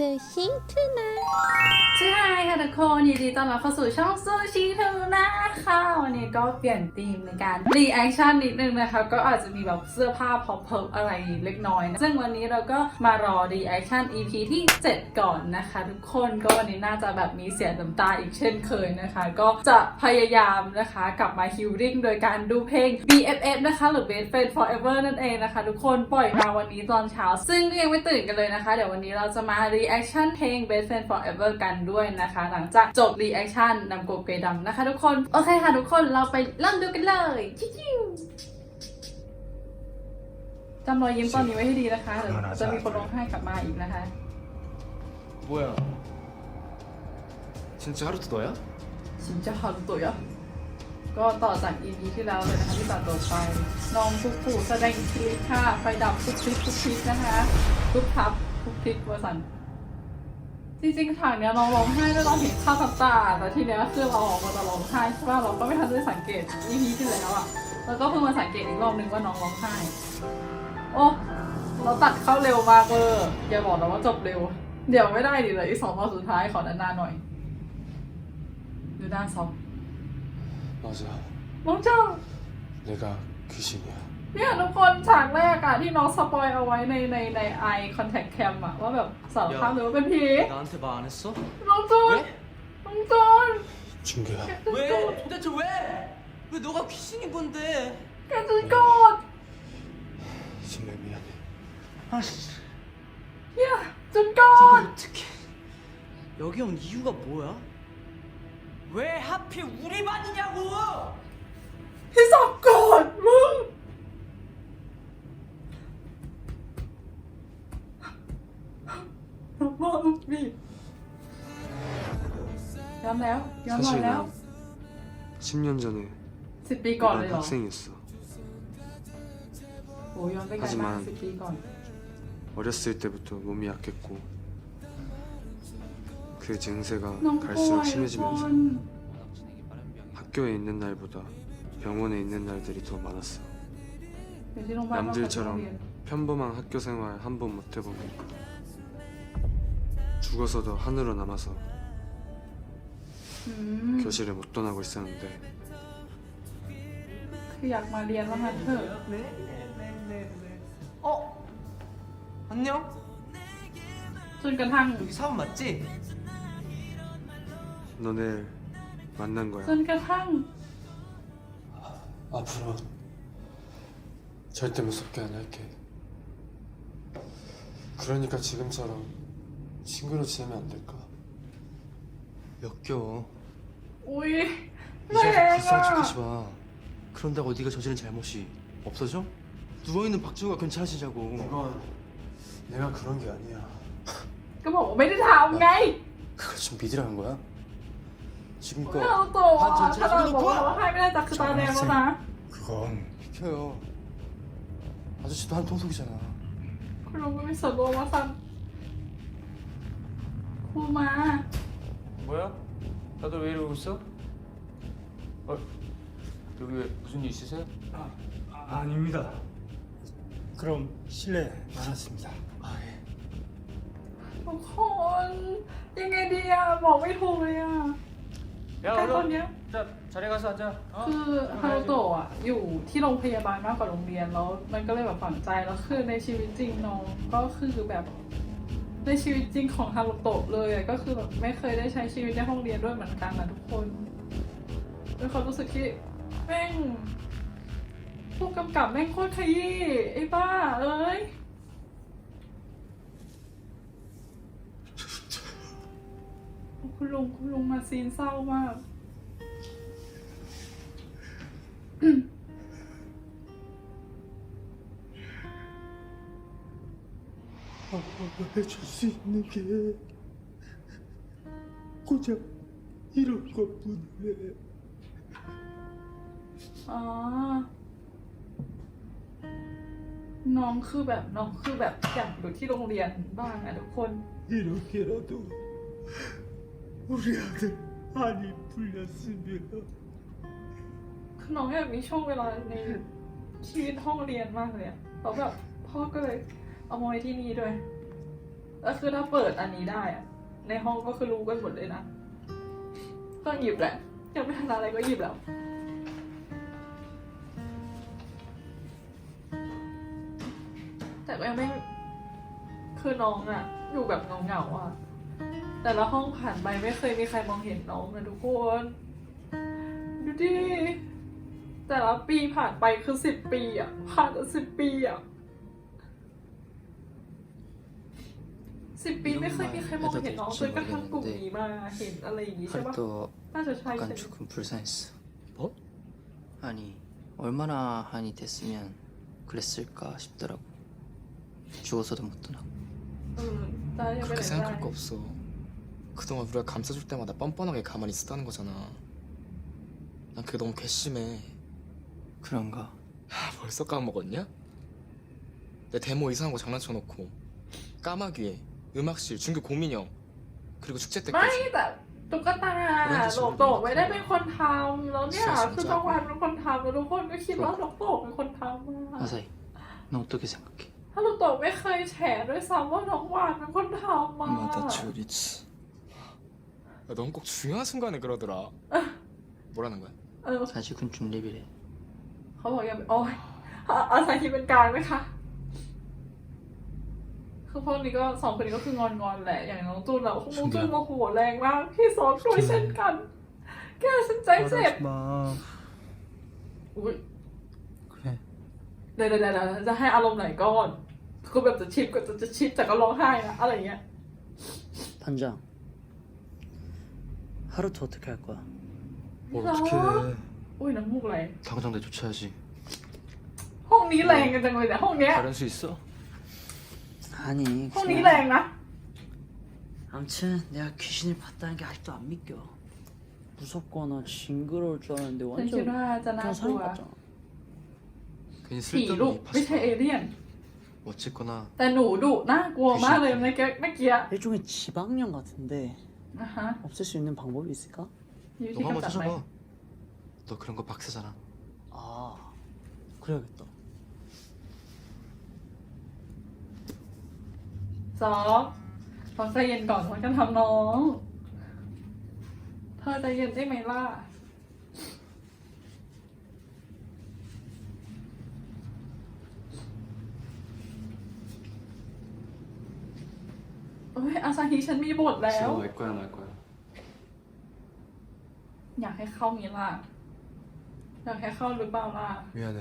ซูชิทูนะใช่ค่ะทุกคนยินดีต้อนรับเข้าสู่ช่องซูชิทูนะค่ะวันนี้ก็เปลี่ยนธีมในการรีแอคชั่นนิดนึงนะคะ ก็อาจจะมีแบบเสื้อผ้าพอเพิอะไรเล็กน้อยนะซึ่งวันนี้เราก็มารอรีแอคชั่น EP ที่ 7 ก่อนนะคะ ทุกคนก็วันนี้น่าจะแบบมีเสียน้ำตาอีกเช่นเคยนะคะ ก็จะพยายามนะคะกลับมาฮิลลิ่งโดยการดูเพลง BFF นะคะ หรือ Best Friend Forever นั่นเองนะคะ ทุกคนปล่อยมาวันนี้ตอนเช้า ซึ่งก็ยังไม่ตื่นกันเลยนะคะ เดี๋ยววันนี้เราจะมาreaction เพลง Best Friend Forever กันด้วยนะคะ หลังจากจบ reaction นำโกเกดำนะคะ ทุกคน โอเคค่ะทุกคนเราไปเริ่มดูกันเลยชิวๆจำรอยยิ้มตอนนี้ไว้ให้ดีนะคะเดี๋ยวจะมีคนร้องไห้กลับมาอีกนะคะ 뭐야? 진짜 하루도 너야? ชินจะฮารุโตะก็ต่อจาก EP ที่แล้วเลยนะคะที่ตัดตัวไป น้องทุกผู้แสดงคลิปค่ะ ไฟดับทุกคลิปทุกคลิปนะคะทุกทับทุกคลิปเวอร์สัน จริงๆฉากเนี้ยน้องร้องไห้ด้วยเราเห็นข้าวกับตาแต่ทีเนี้ยคือเราออกมาจะร้องไห้ใช่ป่ะเราก็ไม่ทันได้สังเกต EP ที่แล้วอะแล้วก็เพิ่งมาสังเกตอีกรอบนึงว่าน้องร้องไห้ โอ้เราตัดเข้าเร็วมากเวอร์อย่าบอกนะว่าจบเร็ว เดี๋ยวไม่ได้ดิเลยอีกสองตอนสุดท้ายขอนานๆหน่อย ดูหน้าซอฟ 맞아. น้องเจ้า 내가 귀신이야. เนี่ยทุกคนฉากแรกอะที่น้องสปอยเอาไว้ในในในไอคอนแทคแคมอะว่าแบบสารภาพเลยว่าเป็นผี 나한테 말 안 했어? น้องจูน 왜? น้องจูน 준규야. แกจูนโกรธ 도대체 왜? 왜 너가 귀신인 건데? แกจูนโกรธ 정말 미안해. 아씨 เนี่ยจูนโกร 이걸 ธ 어떻게 여기 온 이유가 뭐야? 왜 하필 우리 반이냐고! พี่สอบโกรธ 변할래요? 사실 나 변할래요? 10년 전에 스피 학생이었어. 뭐 하지만- 어렸을 때부터 몸이 약했고 그 증세가 갈수록 심해지면서 학교에 있는 날보다 병원에 있는 날들이 더 많았어. 남들처럼. 평범한 학교 생활 한 번 못 해보고 죽어서도 하늘로 남아서 음. 교실을 못 떠나고 있었는데 그 약 말 리얼 하나 더. 네네네네. 어? 안녕? 그러니까 한 여기 사원 맞지? 너네 만난 거야 그러니까 한 앞으로 절대 무섭게 안 할게 그러니까 지금처럼 친구로 지내면 안 될까? 역겨워 อุ้ย 이 แรง 자식 อ่ะ 불쌍한 척하지 마 그런다고 네가 저지른 잘못이 없어져? 누워있는 박지우가 괜찮아지자고 그건 내가 그런 게 아니야. ก็บอกว่าไม่ได้ทำไง 그걸 좀 믿으라는 거야? เ 지금껏 ราโตอ่ะถ้าเราบอกว่าเราให้ไม่ได้แต่คือตาแดงแล้วนะ 그건 비켜요 아저씨도 한 통속이잖아 คุณลุงก็ไม่สนโลว่าซ้ำครูมา 뭐야? 다들 왜 이러고 있어? 어, 여기 왜 무슨 일 있으세요? 아, 닙니다 그럼 실례 많았습니다. ทุกคนยังไงดีอ่ะบอกไม่ถูกเลยอ่ะ 야, 깔 얼른 거냐? 자, 자리 가서 앉아. 어? คือฮารุโตะอ่ะอยู่ที่โรงพยาบาลมากกว่าโรงเรียนแล้ว มันก็เลยแบบฝังใจแล้วคือในชีวิตจริงน้องก็คือแบบ ในชีวิตจริงของฮารุโตะเลยอะก็คือแบบไม่เคยได้ใช้ชีวิตในห้องเรียนด้วยเหมือนกันนะทุกคนเป็นความรู้สึกที่แม่งผู้กำกับแม่งโคตรขยี้ไอ้บ้าเอ้ยคุณลุงคุณลุงมาซีนเศร้ามาก 해줄 수 있는 게 고작 이런 것뿐이네. อ๋อ น้องคือแบบน้องคือแบบอยากอยู่ที่โรงเรียนบ้างอะทุกคน 이렇게라도 우리 아들 안이 풀렸으면 คือน้องอยากมีช่วงเวลาในชีวิตห้องเรียนมากเลยอะแล้วแบบพ่อก็เลย เอามาไว้ที่นี่ด้วย แล้วคือถ้าเปิดอันนี้ได้อะในห้องก็คือรู้กันหมดเลยนะก็หยิบแหละยังไม่ทันอะไรก็หยิบแล้วแต่ก็ยังไม่คือน้องอะอยู่แบบเงาๆอะแต่ละห้องผ่านไปไม่เคยมีใครมองเห็นน้องนะทุกคน ดูดิแต่ละปีผ่านไปคือสิบปีอะผ่านสิบปีอะ สิบปีไม่เคยมีใครมองเห็นน้องจนกระทั่งกลุ่มนี้มาเห็นอะไรอย่างงี้ใช่ปะ 하루도 น่าจะใช่ 약간 ใช่ไหม 조금 불쌍했어. 뭐? 아니 얼마나 한이 됐으면 그랬을까 싶더라고. 죽어서도 못 떠나고. เออได้ยังไม่ 그렇게 ได้ 생각할 거 없어. 그동안 우리가 감싸줄 때마다 뻔뻔하게 가만히 있었다는 거잖아. 난 그게 너무 괘씸해. 그런가? 아, 벌써 까먹었냐? 내 데모 이상한 거 장난쳐놓고 까마귀에 음악실 중교 고민형 그리고 축제 ไม่ 때까지 แต่ตุ๊กตาหลงโตไม่ได้เป็นคนทำแล้วเนี่ย คือตะวันเป็นคนทำแล้วทุกคนก็คิดว่าหลงโตเป็นคนทำอะ 아사히, 너 어떻게 생각해? ถ้าหลงโตไม่เคยแฉด้วยซ้ำว่าน้องหวานเป็นคนทำมา 마다추리츠 야, 넌 꼭 중요한 순간에 그러더라 뭐라는 거야? เออ 아직은 좀 랩이래. เขาบอกอย่าไปโอ้ยอ่ะอาซาฮิเป็นกลางไหมคะ คือพวกนี้ก็สองคนนี้ก็คืองอนงอนๆแหละ อย่างน้องจูนอะน้องจูนโมโหแรงมาก พี่ซอฟช่วยเช่นกัน แกฉันใจเจ็บ 마. อุ้ย 그래. เดี๋ยวเดี๋ยวเดี๋ยวจะให้อารมณ์ไหนก่อนคือแบบจะชิปก็จะจะชิปแต่ก็ร้องไห้นะอะไรอย่างเงี้ย 단장 하루도 어떻게 할 거야? 뭘 어떻게 해. อุ้ยน้ำมูกไหล 당장 내쫓아야지. ห้องนี้แรงกันจังเลยเนี่ยห้องเนี้ย 다른 수 있어? 아니 ห้องนี้ 그냥 แรงนะ 아무튼 내가 귀신을 봤다는 게 아직도 안 믿겨 무섭거나 징그러울 줄 알았는데 ฉันคิด 완전 ว่าจะน่า 그냥 กลัว 사람 같잖아 괜히 ผีดุ 쓸데없는 ไม่ใช่เอ 입하지 เลี่ยน 어쨌거나 แต่หนูดุน่ากลัวมากเลยเมื่อกี้เมื่อกี้ 일종의 지방령 같은데 นะฮะ 없앨 수 있는 방법이 있을까? มีวิธี 너가 한번 กำจัดไหม 찾아봐 너 그런 거 박사잖아 아 그래야겠다 ซอฟฟองใจเย็นก่อนมันจะทำน้อง เธอใจเย็นได้ไหมล่ะ โอ้ยอาซาฮิฉันมีบทแล้ว 지금 갈 거야 말 거야 อยากให้เข้ามีล่ะ อยากให้เข้าหรือเปล่าล่ะ 미안해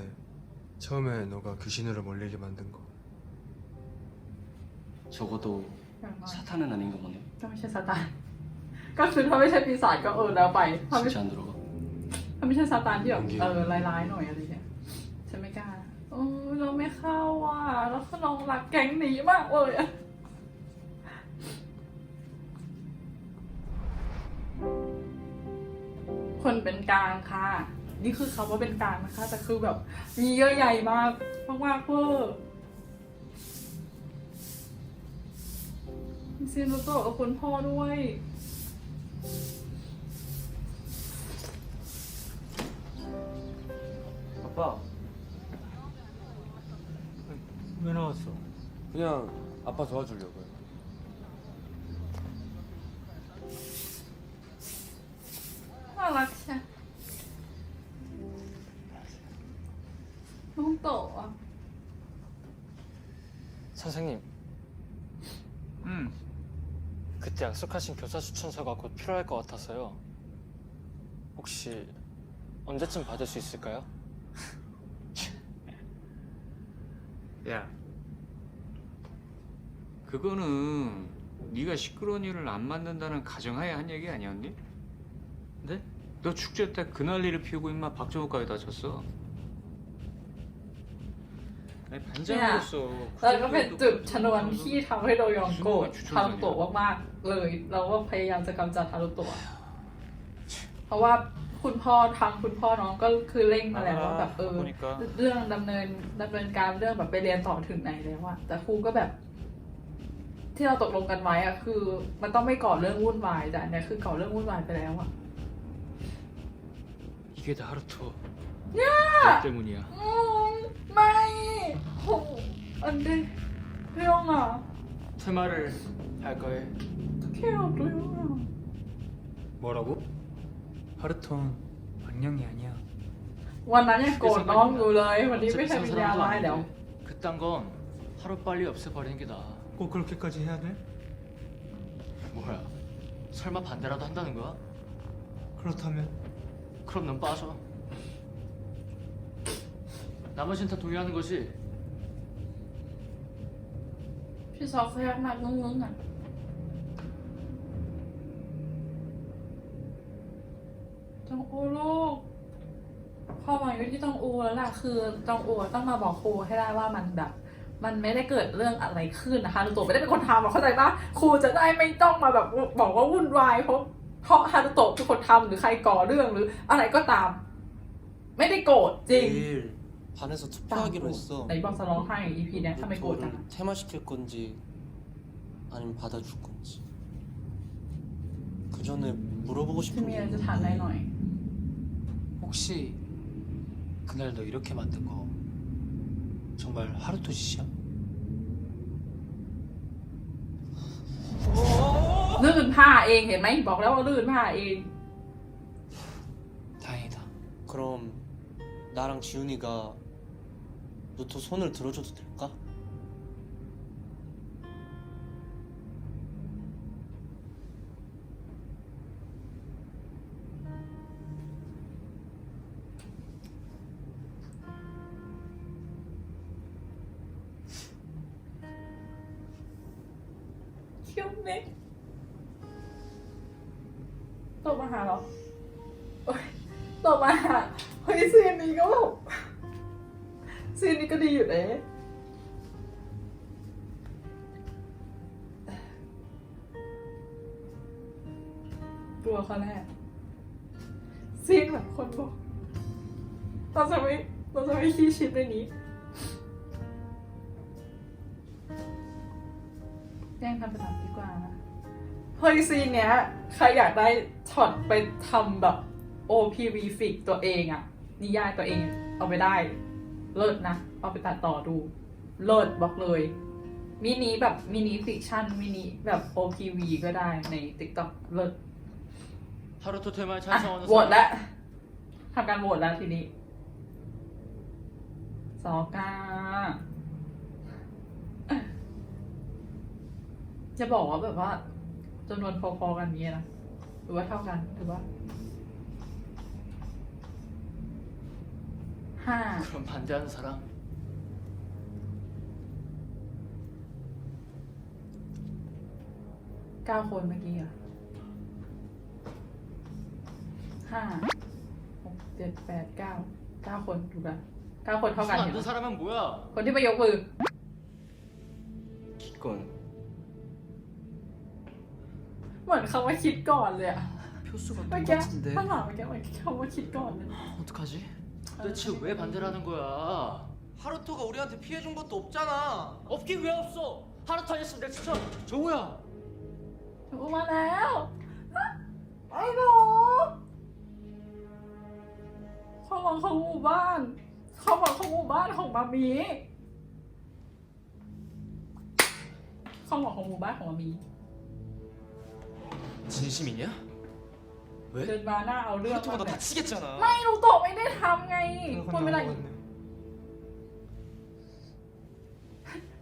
처음에 너가 귀신으로 몰리게 만든 거 적어도 อย่างน้อย 사탄은 아닌가 보네. ก็ไม่ใช่ซาตาน ก็คือถ้าไม่ใช่ปีศาจก็เออแล้วไป ถ้าไม่ 진짜 안 들어가. ถ้าไม่ใช่ซาตานที่แบบ โอเค เออร้ายๆหน่อยอะไรเงี้ยฉันไม่กล้าโอ้ยเราไม่เข้าอ่ะแล้วคือน้องรักแก๊งหนีมากเลยอะคนเป็นกลางค่ะ นี่คือเขาว่าเป็นกลางนะคะ แต่คือแบบ มีเยอะใหญ่มากมากมากๆเวอร์ ซีนรู้ตัวกับคุณพ่อด้วย 아빠. 왜 나왔어? 그냥 아빠 도와주려고요 약속하신 교사 추천서가 곧 필요할 것 같아서요. 혹시 언제쯤 받을 수 있을까요? 야. 그거는 네가 시끄러운 일을 안 만든다는 가정하에 한 얘기 아니었니? 네? 너 축제 때 그난리를 피우고 임마 박정우까지 다쳤어. 아니 반장으로서 แล้วก็เป็นจุดชนวนที่ทำให้โดยองโกรธฮารุโตะมากๆเลย เราก็พยายามจะกำจัดฮารุโตะเพราะว่าคุณพ่อทางคุณพ่อน้องก็คือเร่งมาแล้วว่าแบบเออ 보니까 เรื่องดำเนินดำเนินการเรื่องแบบไปเรียนต่อถึงไหนแล้วอะแต่ครูก็แบบ ที่เราตกลงกันไว้อะคือ มันต้องไม่ก่อเรื่องวุ่นวายแต่อันเนี้ยคือก่อเรื่องวุ่นวายไปแล้วอะ 이게 다 하루토 ย่า 너 때문이야. อืมไม่โหอันเดเรื่องอะ 다 퇴마를 할 거예요. 귀여워요. 뭐라고? 하루톤 악령이 아니야. วันนั้นยังโกรธน้องอยู่เลย วันนี้ไม่ 어차피 ใช่ 산 วิญญาณ 사람도 ร้ายเดี๋ยว 아닌데 그딴 건 하루 빨리 없애버리는 게 나아. 꼭 그렇게까지 해야 돼? 뭐야? 설마 반대라도 한다는 거야? 그렇다면 그럼 넌 빠져. 나머진 다 동의하는 거지. พี่ซอฟเขายักหน้างงๆอ่ะจองอูลูกความหมายอยู่ที่จองอูแล้วล่ะคือจองอูต้องมาบอกครูให้ได้ว่ามันแบบ มันไม่ได้เกิดเรื่องอะไรขึ้นนะคะฮารุโตะไม่ได้เป็นคนทำหรอกเข้าใจปะครูจะได้ไม่ต้องมาแบบบอกว่าวุ่นวายเพราะเพราะฮารุโตะเป็นคนทำหรือใครก่อเรื่องหรืออะไรก็ตาม ไม่ได้โกรธจริง 내일 반에서 ตาม 투표하기로 했어. ไหนบอกจะร้องไห้ EP เนี้ยทำไมโกรธจัง 투표를 퇴마시킬 건지 아니면 받아줄 건지. 그 전에 물어보고 พี่ 싶은 เมีย 게 จะถามได้หน่อย 혹시 그날 너 이렇게 만든 거 정말 하루토 짓이야? ลื่นผ้าเองเห็นไหมบอกแล้วว่าลื่นผ้าเอง 다행이다. 그럼 나랑 지훈이가 노토 손을 들어줘도 될까? 귀엽네. 또มาหาเหรอโอ๊ยต่อมาหาเฮ้ยซีนนี้ก็แบบ ซีนนี้ก็ดีอยู่เลยกลัวเขาแน่ซีนแบบคนบอกเราจะไม่เราจะไม่ขี้ชิดในนี้แย่งทำไปทำดีกว่านะเฮ้ยซีนเนี้ย ใครอยากได้ช็อตไปทำแบบ OPV ฟิกตัวเองอะนิยายตัวเองเอาไปได้ เลิศนะ เอาไปตัดต่อดู เลิศบอกเลย มินิแบบมินิฟิกชั่นมินิแบบ OPV ก็ได้ใน TikTok เลิศ 하루토 퇴마에 อ่ะ 찬성하는 โหวตแล้วทำการโหวตแล้วทีนี้สอกาจะบอกว่าแบบว่าจำนวนพอๆกันนี้นะ หรือว่าเท่ากันหรือว่า ห้า 그럼 반대하는 사람? เก้าคนเมื่อกี้อะห้าหกเจ็ดแปดเก้าเก้าคนถูกปะเก้าคนเท่ากัน 손 เห็น 안 든 ปะ 사람은 뭐야? คนที่ไปยกมือ 기권 เหมือนเขาว่าคิดก่อนเลยอะ 표수가 เมื่อกี้ 똑같은데. ข้างหลังเมื่อกี้เหมือนเขาว่าคิดก่อนเลย 어떡하지? 도대체 왜 반대를 하는 거야? 하루토가 우리한테 피해준 것도 없잖아. 없긴 왜 없어? 하루토 아니었으면 내가 진짜 정우야 ถูกมาแล้วไอ้หนูความหวังของหมู่บ้านความหวังของหมู่บ้านของมามีความหวังของหมู่บ้านของมามี 진심이냐? เดินมาหน้าเอาเรื่อง 하루토가 너 มากเลย 다치겠잖아 ไม่รู้โตะไม่ได้ทำไงพูดไม่ได้ 생각한다고 했네.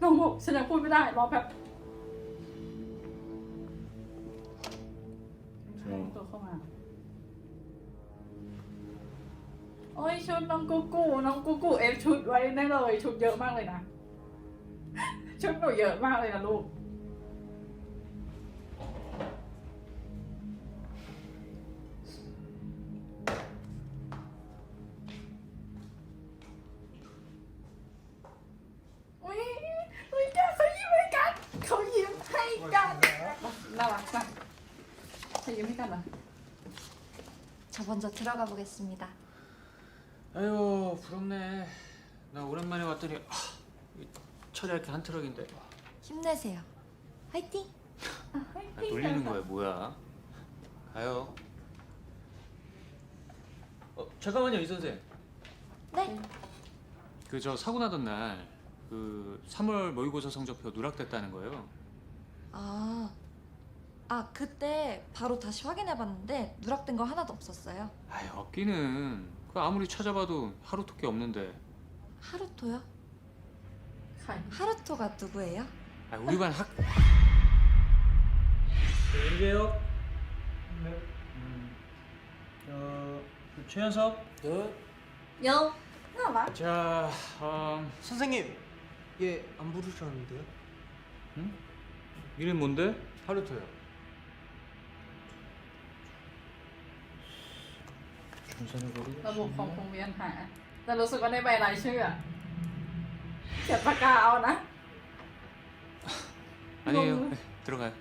น้องบอกฉันยังพูดไม่ได้รอแป๊บให้ตัวเข้ามา โอ้ยชุดน้องกูกูน้องกูกูเอฟชุดไว้ได้เลย ชุดเยอะมากเลยนะ ชุดหนูเยอะมากเลยนะลูก 먼저 들어가 보겠습니다. 아유 부럽네 나 오랜만에 왔더니 아, 이 처리할 게 한 트럭인데 힘내세요. 화이팅! 아, 아, 놀리는 거야 뭐야 가요 어, 잠깐만요 이 선생 네. 그 저 사고 나던 날 그 3월 모의고사 성적표 누락됐다는 거예요. 아, 아 그때 바로 다시 확인해봤는데 누락된 거 하나도 없었어요. 아이 악기는 그 아무리 찾아봐도 하루토끼 없는데 하루토요? 하루토가 누구예요? 아, 우리 반 학... 네, 내리게요. 네. 음. 어, 그 최현석. 네. 有，那玩儿 자... 음, 선생님, 얘 안 부르셨는데요? 이름 뭔데? 하루토요 ระบบของคงเวียนหา แต่รู้สึกว่าในใบรายชื่ออะเขียนปากกาเอานะ 아니에요 너무- 네, 들어가요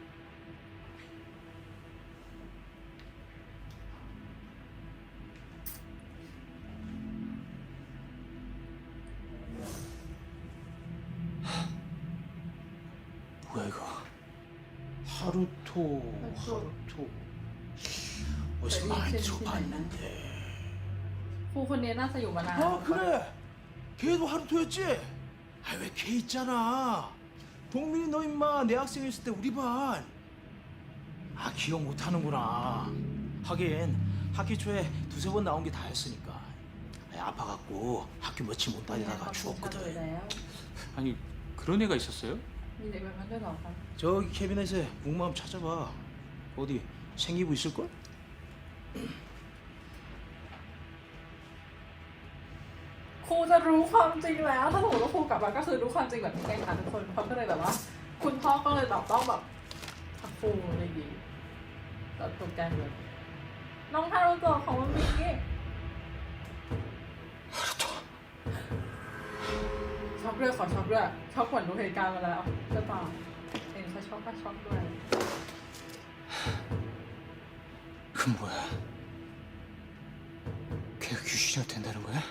뭐야 이거 하루토 하루토. 어디서 많이 들어봤는데. ครูคนนี้น่าจะอยู่มานาน 아 그래 걔도 하루토였지? 아 왜 걔 있잖아 동민이 너 임마 내 학생이었을 때 우리 반아 기억 못하는구나 하긴 학기 초에 두세 번 나온 게 다였으니까 아, 아파갖고 학교 며칠 못 มีความ 다니다가 ทรงจำเลย 죽었거든 แล้ว 아니 그런 애가 있었어요? มีเด็กแบบนั้นด้วยเหรอคะ 저기 캐비넷에 국마음 찾아봐 어디 생기부 있을걸? ครูจะรู้ความจริงแล้ว ถ้าสมมติว่าครูกลับมาก็คือรู้ความจริงแบบนี้ไงค่ะทุกคนเขาก็เลยแบบว่า คุณพ่อก็เลยแบบต้องแบบทักครูอะไรอย่างงี้ตัดโปรแกรมเลยน้องฮารุโตะของมันมีช็อกด้วยขอช็อกด้วยช็อกเหมือนรู้เหตุการณ์มาแล้วหรือเปล่าเห็นเขาช็อกก็ช็อกด้วย 그 뭐야 걔가 귀신이 된다는 거야?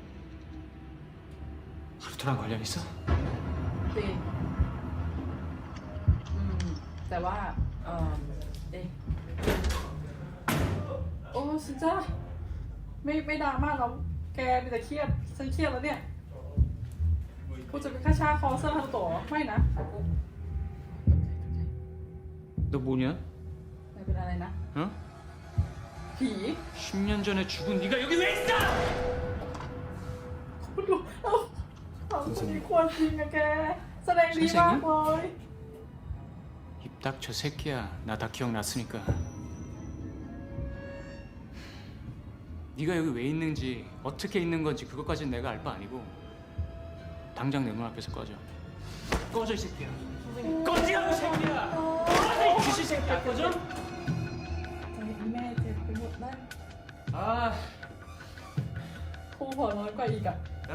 하루토랑 관련 있어? จริงอืม แต่ว่า เออเอ๊ะโอ้ฉันจะไม่ไม่ดราม่าแล้วแกมีแต่เครียดฉันเครียดแล้วเนี่ยกูจะเป็นข้าชาคอเสื้อพันตัวไม่นะ 너 뭐냐? ไม่เป็นอะไรนะ 어? ผี 10년 전에 죽은 네가 여기 왜 있어? คุณรู้ เอ้าถามคนนี้ควรจริงอะแก แสดงดีมากเลย 입 닥쳐 새끼야. 나 다 기억났으니까. 네가 여기 왜 있는지 어떻게 있는 건지 그것까지는 내가 알 바 아니고 당장 내 눈앞에서 꺼져. 꺼져 이 새끼야. 꺼지라고 이 새끼야. 꺼져 이 귀신 새끼야. 꺼져. ใจแม่เจ็บไปหมดนั่น 아, ครูหัวน้อยกว่าอีกอะ 야,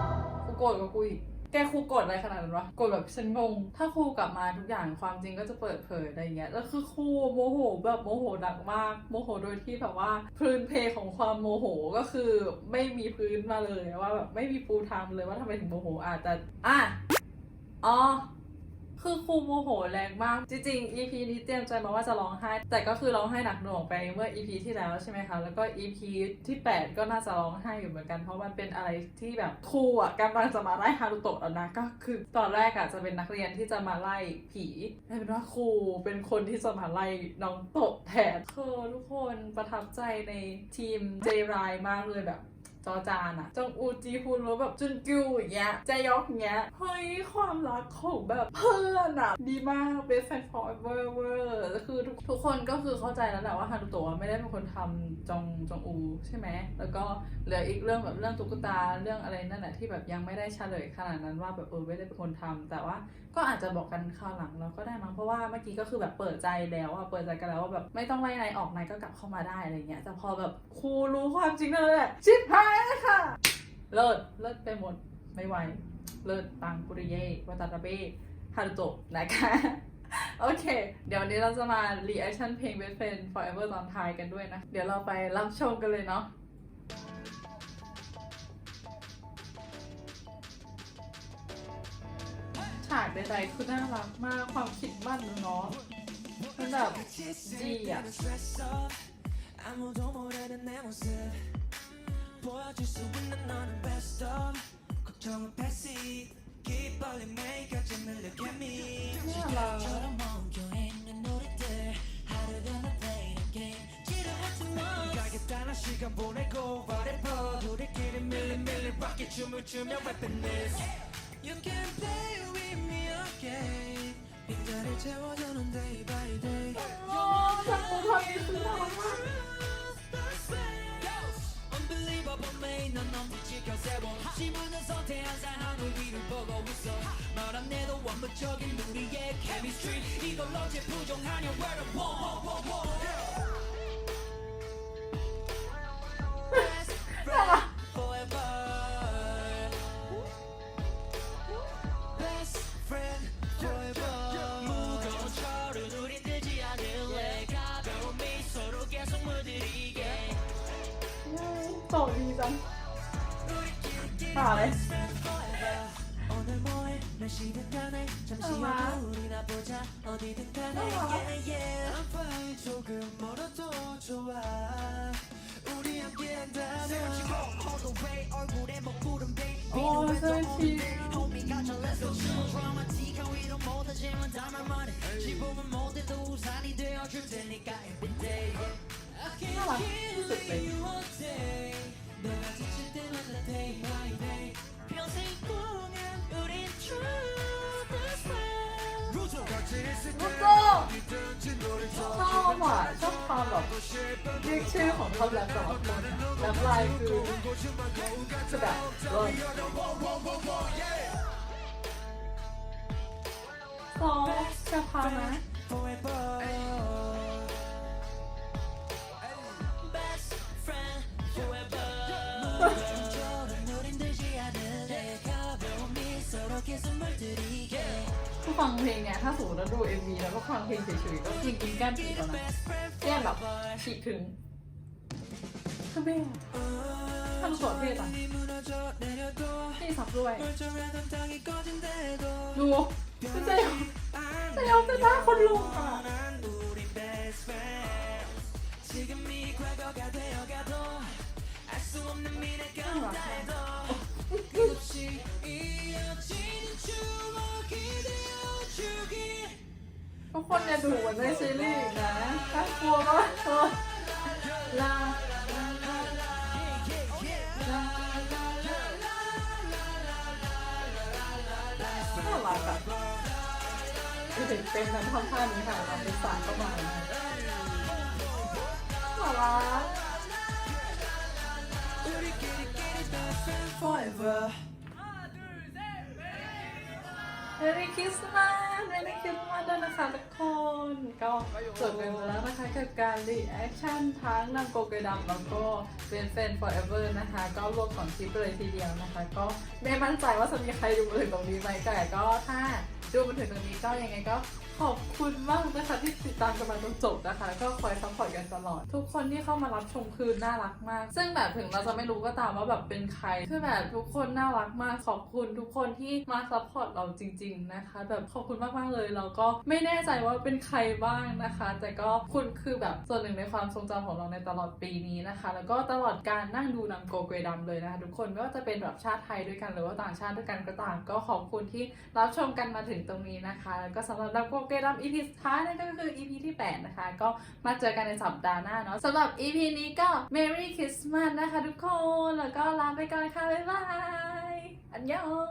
โกรธกว่ากูอีกแกครูโกรธอะไรขนาดนั้นวะโกรธแบบฉันงง ถ้าครูกลับมาทุกอย่างความจริงก็จะเปิดเผยอะไรเงี้ย แล้วคือครูโมโหแบบโมโหหนักมาก โมโหโดยที่แบบว่าพื้นเพของความโมโหก็คือไม่มีพื้นมาเลยว่าแบบไม่มีปูทางเลยว่าทำไมถึงโมโหอาจจะอะอ๋อ คือครูโมโหแรงมาก จริงๆ EP นี้เตรียมใจมาว่าจะร้องไห้ แต่ก็คือร้องไห้หนักหน่วงไปเมื่อ EP ที่แล้วใช่ไหมคะ แล้วก็ EP ที่ 8 ก็น่าจะร้องไห้อยู่เหมือนกัน เพราะมันเป็นอะไรที่แบบครูอะกำลังจะมาไล่ฮารุโตะแล้วนะ ก็คือตอนแรกอะจะเป็นนักเรียนที่จะมาไล่ผีกลายเป็นว่าครูเป็นคนที่จะมาไล่น้องโตะแทนคือทุกคนประทับใจในทีมเจรายมากเลยแบบ จอจานอะจงอูจีฮุนแล้วแบบจุนกิวอย่างเงี้ยแจยอกเงี้ยเฮ้ยความรักของแบบเพื่อนอะดีมากเบสแฟนฟอร์เวอร์เวอร์คือทุกทุกคนก็คือเข้าใจแล้วแหละว่าฮารุโตะไม่ได้เป็นคนทำจงจงอูใช่ไหมแล้วก็เหลืออีกเรื่องแบบเรื่องตุ๊กตาเรื่องอะไรนั่นแหละที่แบบยังไม่ได้เฉลยขนาดนั้นว่าแบบเออไม่ได้เป็นคนทำแต่ว่าก็อาจจะบอกกันคราวหลังแล้วก็ได้มั้งเพราะว่าเมื่อกี้ก็คือแบบเปิดใจแล้วอะเปิดใจกันแล้วว่าแบบไม่ต้องไล่นายออกนายก็กลับเข้ามาได้อะไรเงี้ยแต่พอแบบครูรู้ความจริงแล้วแหละชิบหายแล้วค่ะ เลิศเลิศไปหมดไม่ไหวเลิศปังปุริเย่วัตาราเบะฮารุโตะนะคะโอเค เดี๋ยววันนี้เราจะมา reaction เพลง Best Friend Forever ตอนท้ายกันด้วยนะ เดี๋ยวเราไปรับชมกันเลยเนาะ ฉากใดๆคือน่ารักมากความคิดมั่นเนาะมันแบบดีอะน่ารัก 지금 can play with me again 빈자리를 채워주는 day by day 영원 찾고 사기 Unbelievable man 넌 넘지 지켜 세워 지문은 선택 항상 하늘 위를 보고 웃어 말안 내도 완벽적인 우리의 chemistry 이걸로 재부정하냐 where the one 저 위장. 잘해. 아, 네. 어, 슬피. น่ารักโอ้เสื้อชีน่ารักที่สุดเลยลูกโซ่ชอบอะชอบความแบบเรียกชื่อของเขาแล้วแต่ละคนอะแล้วลายคือคือแบบเลิศสองจะพานะ ถ้าสมมติเราดู MV แล้วก็ฟังเพลงเฉยๆก็คือกินแก้มปีกแล้วนะแก้มแบบฉีกถึงคือเบ้ทำสวยเท่จังพี่สับด้วยดูไม่ใช่แต่เจะหน้าคนลุงอะน่ารัก กคนอย่าดูเหมือนในซีรีส์อีกนะถ้ากลัวก็ลาลาลาลาลาน่ารักอะคือถึงเป็นนั้นทำท่านี้ค่ะเราเป็นสายเข้ามาน เมรี่คริสต์มาสเมรี่คริสต์มาสด้วยนะคะทุกคน ก็จบกันแล้วนะคะกับการรีแอคชั่นทั้งนางโกเกดำแล้วก็เป็นแฟน forever นะคะ ก็รวมของคลิปเลยทีเดียวนะคะ ก็ไม่มั่นใจว่าจะมีใครดูมาถึงตรงนี้ไหมแต่ก็ถ้าดูมาถึงตรงนี้ก็ยังไงก็ ขอบคุณมากนะคะที่ติดตามกันมาจนจบนะคะแล้วก็คอยซัพพอร์ตกันตลอด ทุกคนที่เข้ามารับชมคือน่ารักมาก ซึ่งแบบถึงเราจะไม่รู้ก็ตามว่าแบบเป็นใครคือแบบทุกคนน่ารักมากขอบคุณทุกคนที่มาซัพพอร์ตเราจริง ๆนะคะ แบบขอบคุณมากๆเลยเราก็ไม่แน่ใจว่าเป็นใครบ้างนะคะ แต่ก็คุณคือแบบส่วนหนึ่งในความทรงจำของเราในตลอดปีนี้นะคะ แล้วก็ตลอดการนั่งดูนังโกเกดำเลยนะคะทุกคนไม่ว่าจะเป็นแบบชาติไทยด้วยกันหรือว่าต่างชาติด้วยกันก็ตาม ก็ขอบคุณที่รับชมกันมาถึงตรงนี้นะคะ แล้วก็สำหรับนักโกเกเตรียม EP สุดท้ายนั่นก็คืออีพีที่ 8 นะคะ ก็มาเจอกันในสัปดาห์หน้าเนาะสำหรับอีพีนี้ก็ Merry Christmas นะคะทุกคน แล้วก็ลาไปก่อนค่ะ บ๊ายบาย อันยอง